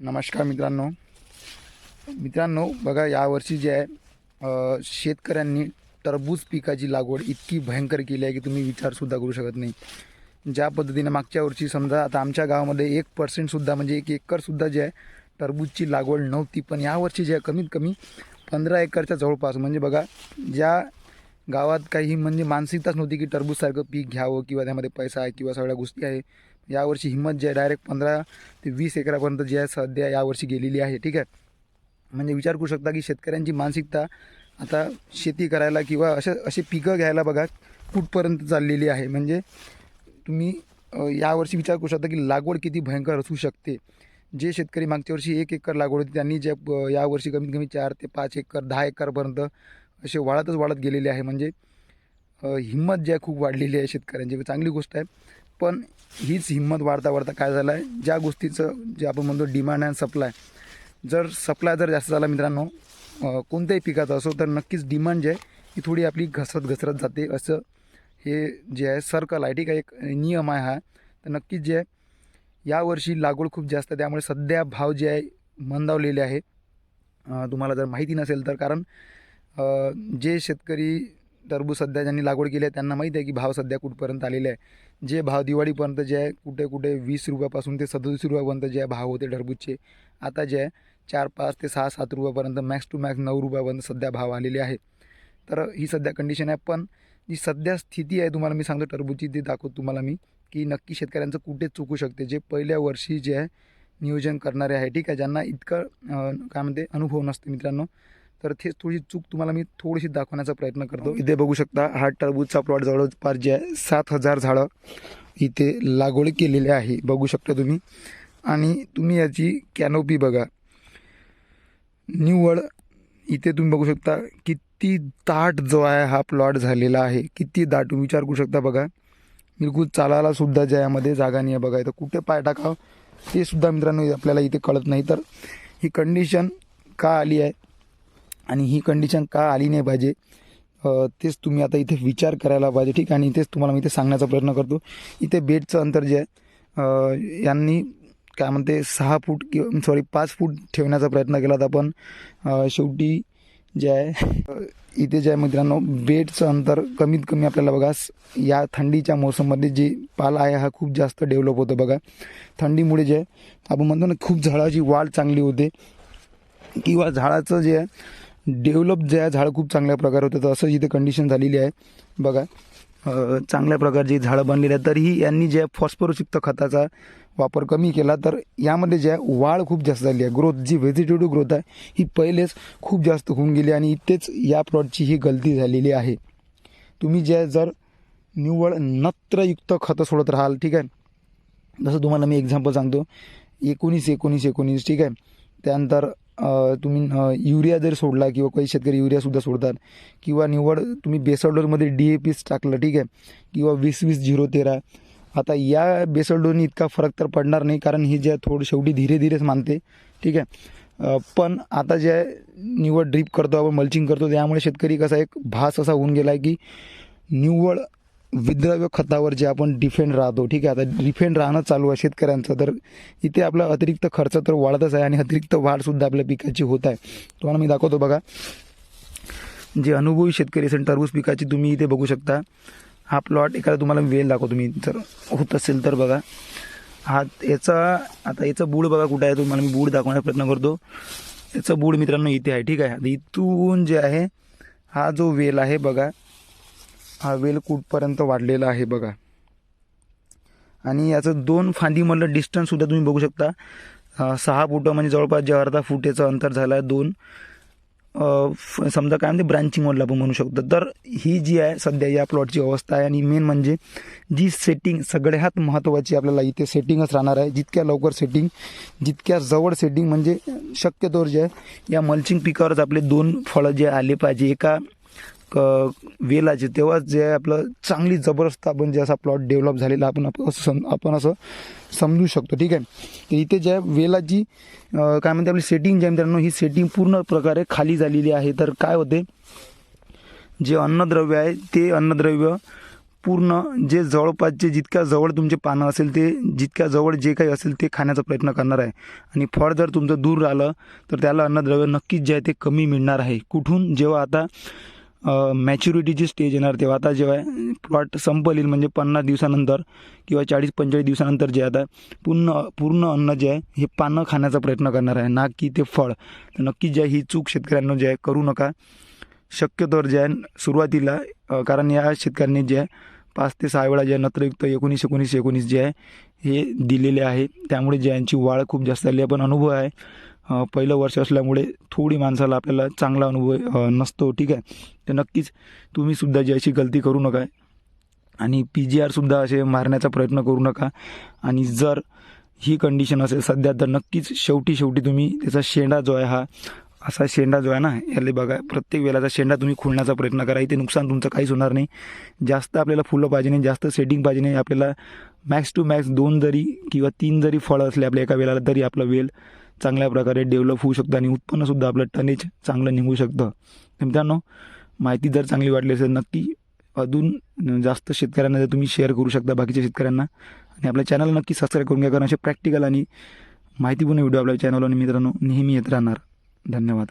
नमस्कार मित्रांनो. मित्रांनो बघा यावर्षी जे आहे शेतकऱ्यांनी टरबूज पिकाची लागवड इतकी भयंकर केली आहे की तुम्ही विचारसुद्धा करू शकत नाही. ज्या पद्धतीने मागच्या वर्षी समजा आता आमच्या गावामध्ये एक पर्सेंटसुद्धा म्हणजे एक एकरसुद्धा जे आहे टरबूजची लागवड नव्हती. पण यावर्षी जे आहे कमीत कमी पंधरा एकरच्या जवळपास म्हणजे बघा ज्या गावात काही म्हणजे मानसिकताच नव्हती की टरबूजसारखं पीक घ्यावं किंवा त्यामध्ये पैसा आहे किंवा सगळ्या गोष्टी आहे यावर्षी हिंमत जी आहे डायरेक्ट पंधरा ते वीस एकरापर्यंत जी आहे सध्या यावर्षी गेलेली आहे ठीक आहे? म्हणजे विचार करू शकता की शेतकऱ्यांची मानसिकता आता शेती करायला किंवा अशा असे पिकं घ्यायला बघा कुठपर्यंत चाललेली आहे. म्हणजे तुम्ही यावर्षी विचार करू शकता की लागवड किती भयंकर असू शकते. जे शेतकरी मागच्या वर्षी एक एकर लागवड होती त्यांनी जे यावर्षी कमीत कमी चार ते पाच एकर दहा एकरपर्यंत असे वाढतच वाढत गेलेले आहे. म्हणजे हिंमत जी आहे खूप वाढलेली आहे शेतकऱ्यांची. चांगली गोष्ट आहे. पण हीच हिंमत वाढता वाढता काय झालं आहे ज्या गोष्टीचं जे आपण म्हणतो डिमांड अँड सप्लाय जर सप्लाय जर जास्त झाला मित्रांनो कोणत्याही पिकाचा असो तर नक्कीच डिमांड जे आहे ही थोडी आपली घसरत घसरत जाते. असं हे जे आहे सर्कल आहे ठीक आहे? एक नियम आहे हा. तर नक्कीच जे आहे यावर्षी लागवड खूप जास्त आहे. त्यामुळे सध्या भाव जे आहे मंदावलेले आहे. तुम्हाला जर माहिती नसेल तर कारण जे शेतकरी टरबूज सध्या ज्यांनी लागवड केली आहे त्यांना माहीत आहे की भाव सध्या कुठपर्यंत आलेले आहे. जे भाव दिवाळीपर्यंत जे आहे कुठे कुठे वीस रुपयापासून ते सदतीस रुपयापर्यंत जे आहे भाव होते टरबूजचे. आता जे आहे चार पाच ते सहा सात रुपयापर्यंत मॅक्स टू मॅक्स नऊ रुपयापर्यंत सध्या भाव आलेले आहे तर ही सध्या कंडिशन आहे. पण जी सध्या स्थिती आहे तुम्हाला मी सांगतो टरबूजची ती दाखवतो तुम्हाला मी की नक्की शेतकऱ्यांचं कुठे चुकू शकते. जे पहिल्या वर्षी जे आहे नियोजन करणारे आहे ठीक आहे ज्यांना इतकं काय म्हणते अनुभव नसते मित्रांनो. तर तेच थोडी चूक तुम्हाला मी थोडीशी दाखवण्याचा प्रयत्न करतो. इथे बघू शकता हा टरबूजचा प्लॉट जवळपास जे आहे. सात हजार झाडं इथे लागवड केलेले आहे बघू शकता तुम्ही. आणि तुम्ही याची कॅनोपी बघा. निव्वळ इथे तुम्ही बघू शकता किती दाट जो आहे हा प्लॉट झालेला आहे. किती दाट तुम्ही विचार करू शकता बघा. बिलकुल चालायला सुद्धा ज्या यामध्ये जागा नाही आहे बघा. इथं कुठे पाय टाकावं ते सुद्धा मित्रांनो आपल्याला इथे कळत नाही. तर ही कंडिशन का आली आहे? आणि ही कंडिशन का आली नाही पाहिजे तेच तुम्ही आता इथे विचार करायला पाहिजे. ठीक आहे आणि तेच तुम्हाला मी इथे सांगण्याचा प्रयत्न करतो. इथे बेडचं अंतर जे आहे यांनी काय म्हणते सहा फूट किंवा सॉरी पाच फूट ठेवण्याचा प्रयत्न केला होता पण शेवटी जे आहे इथे जे आहे मित्रांनो बेडचं अंतर कमीत कमी आपल्याला बघा या थंडीच्या मोसममध्ये जे पाला आहे हा खूप जास्त डेव्हलप होतो बघा. थंडीमुळे जे आहे आपण म्हणतो ना खूप झाडाची वाढ चांगली होते. किंवा झाडाचं जे आहे डेव्हलप जे आहे झाड खूप चांगल्या प्रकारे होतं तर असं इथे कंडिशन झालेली आहे बघा. चांगल्या प्रकारची झाडं बनलेली आहेत तरीही यांनी जे फॉस्फरसयुक्त खताचा वापर कमी केला तर यामध्ये जे आहे वाढ खूप जास्त झाली आहे. ग्रोथ जी व्हेजिटेटिव्ह ग्रोथ आहे ही पहिलेच खूप जास्त होऊन गेली आणि इथेच या प्लॉटची ही गलती झालेली आहे. तुम्ही जे जर निव्वळ नत्रयुक्त खतं सोडत राहाल ठीक आहे? जसं तुम्हाला मी एक्झाम्पल सांगतो. एकोणीस एकोणीस एकोणीस ठीक आहे? त्यानंतर तुम्ही युरिया जर सोडला किंवा काही शेतकरी युरियासुद्धा सोडतात किंवा निवड तुम्ही बेसॉल्डरमध्ये डी ए पीच टाकलं ठीक आहे? किंवा वीस वीस झिरो तेरा. आता या बेसॉल्डोनी इतका फरक तर पडणार नाही कारण ही जे थोडं शेवटी धीरे धीरेच मानते ठीक आहे? पण आता जे निवड ड्रीप करतो आपण मल्चिंग करतो त्यामुळे शेतकरी कसा एक भास असा होऊन गेला आहे की निव्वळ विद्रव्य खतावर जे आपण डिफेंड राहतो ठीक आहे? आता डिफेंड राहणं चालू आहे शेतकऱ्यांचं. तर इथे आपला अतिरिक्त खर्च तर वाढतच आहे आणि अतिरिक्त वाढसुद्धा आपल्या पिकाची होत आहे. तुम्हाला मी दाखवतो बघा. जे अनुभवी शेतकरी असेल टरबूज पिकाची तुम्ही इथे बघू शकता. हा प्लॉट एखादा तुम्हाला वेल दाखवतो मी. जर होत असेल तर बघा. हा याचा आता याचं बूड बघा कुठं आहे तुम्हाला मी बूड दाखवण्याचा प्रयत्न करतो. याचं बूड मित्रांनो इथे आहे ठीक आहे? इथून जे आहे हा जो वेल आहे बघा. हा वेल कुठपर्यंत वाढलेला आहे बघा. आणि याचं दोन फांदीमधलं डिस्टन्ससुद्धा तुम्ही बघू शकता. सहा फुटं म्हणजे जवळपास जे अर्धा फूट याचं अंतर झालं आहे दोन. फ- समजा काय म्हणते ब्रांचिंगमधलं आपण म्हणू शकतो. तर ही जी आहे सध्या या प्लॉटची अवस्था आहे. आणि मेन म्हणजे जी सेटिंग सगळ्यात महत्त्वाची आपल्याला इथे सेटिंगच राहणार आहे. जितक्या लवकर सेटिंग जितक्या जवळ सेटिंग म्हणजे शक्यतोवर जे आहे या मल्चिंग पिकावरच आपले दोन फळं जे आले पाहिजे. एका क वेलाचे तेव्हाच जे आहे आपलं चांगली जबरदस्त आपण जे असा प्लॉट डेव्हलप झालेला आपण आपण असं सम आपण असं समजू शकतो. ठीक आहे? तर इथे ज्या वेलाची काय म्हणते आपली सेटिंग जे आहे मित्रांनो ही सेटिंग पूर्ण प्रकारे खाली झालेली आहे. तर काय होते? जे अन्नद्रव्य आहे ते अन्नद्रव्य पूर्ण जे जवळपासचे जितक्या जवळ तुमचे पानं असेल ते जितक्या जवळ जे काही असेल ते खाण्याचा प्रयत्न करणार आहे. आणि फळ जर तुमचं दूर राहिलं तर त्याला अन्नद्रव्य नक्कीच जे आहे ते कमी मिळणार आहे. कुठून? जेव्हा आता मॅच्युरिटीची स्टेज येणार तेव्हा. आता जेव्हा प्लॉट संपल म्हणजे पन्नास दिवसानंतर किंवा चाळीस पंचेचाळीस दिवसानंतर जे आता पूर्ण पूर्ण अन्न जे आहे हे पानं खाण्याचा प्रयत्न करणार आहे. ना की ते फळ. तर नक्की जे आहे ही चूक शेतकऱ्यांना जे आहे करू नका. शक्यतोवर जे आहे सुरुवातीला कारण या शेतकऱ्यांनी जे आहे पाच ते सहा वेळा जे नत्रयुक्त एकोणीस एकोणीस एकोणीस जे आहे हे दिलेले आहे. त्यामुळे ज्यांची वाढ खूप जास्त आली आहे. पण अनुभव आहे पहिलं वर्ष असल्यामुळे थोडी माणसाला आपल्याला चांगला अनुभव नसतो. ठीक आहे? तर नक्कीच तुम्हीसुद्धा जी अशी गलती करू नका आणि पी जी आरसुद्धा असे मारण्याचा प्रयत्न करू नका. आणि जर ही कंडिशन असेल सध्या तर नक्कीच शेवटी शेवटी तुम्ही त्याचा शेंडा जो आहे हा असा शेंडा जो आहे ना याला बघा प्रत्येक वेळाचा शेंडा तुम्ही खोलण्याचा प्रयत्न करा. इथे नुकसान तुमचं काहीच होणार नाही. जास्त आपल्याला फुलं पाहिजे नाही जास्त सेटिंग पाहिजे नाही. आपल्याला मॅक्स टू मॅक्स दोन जरी किंवा तीन जरी फळं असले आपल्या एका वेळेला तरी आपलं वेल चांगल्या प्रकारे डेव्हलप होऊ शकतं आणि उत्पन्नसुद्धा आपलं टनेज चांगलं निघू शकतं. तर मित्रांनो माहिती जर चांगली वाटली असेल नक्की अजून जास्त शेतकऱ्यांना जर तुम्ही शेअर करू शकता बाकीच्या शेतकऱ्यांना आणि आपल्या चॅनल नक्की सबस्क्राईब करून घ्या कारण असे प्रॅक्टिकल आणि माहितीपूर्ण व्हिडिओ आपल्या चॅनलवर मित्रांनो नेहमी येत राहणार. धन्यवाद.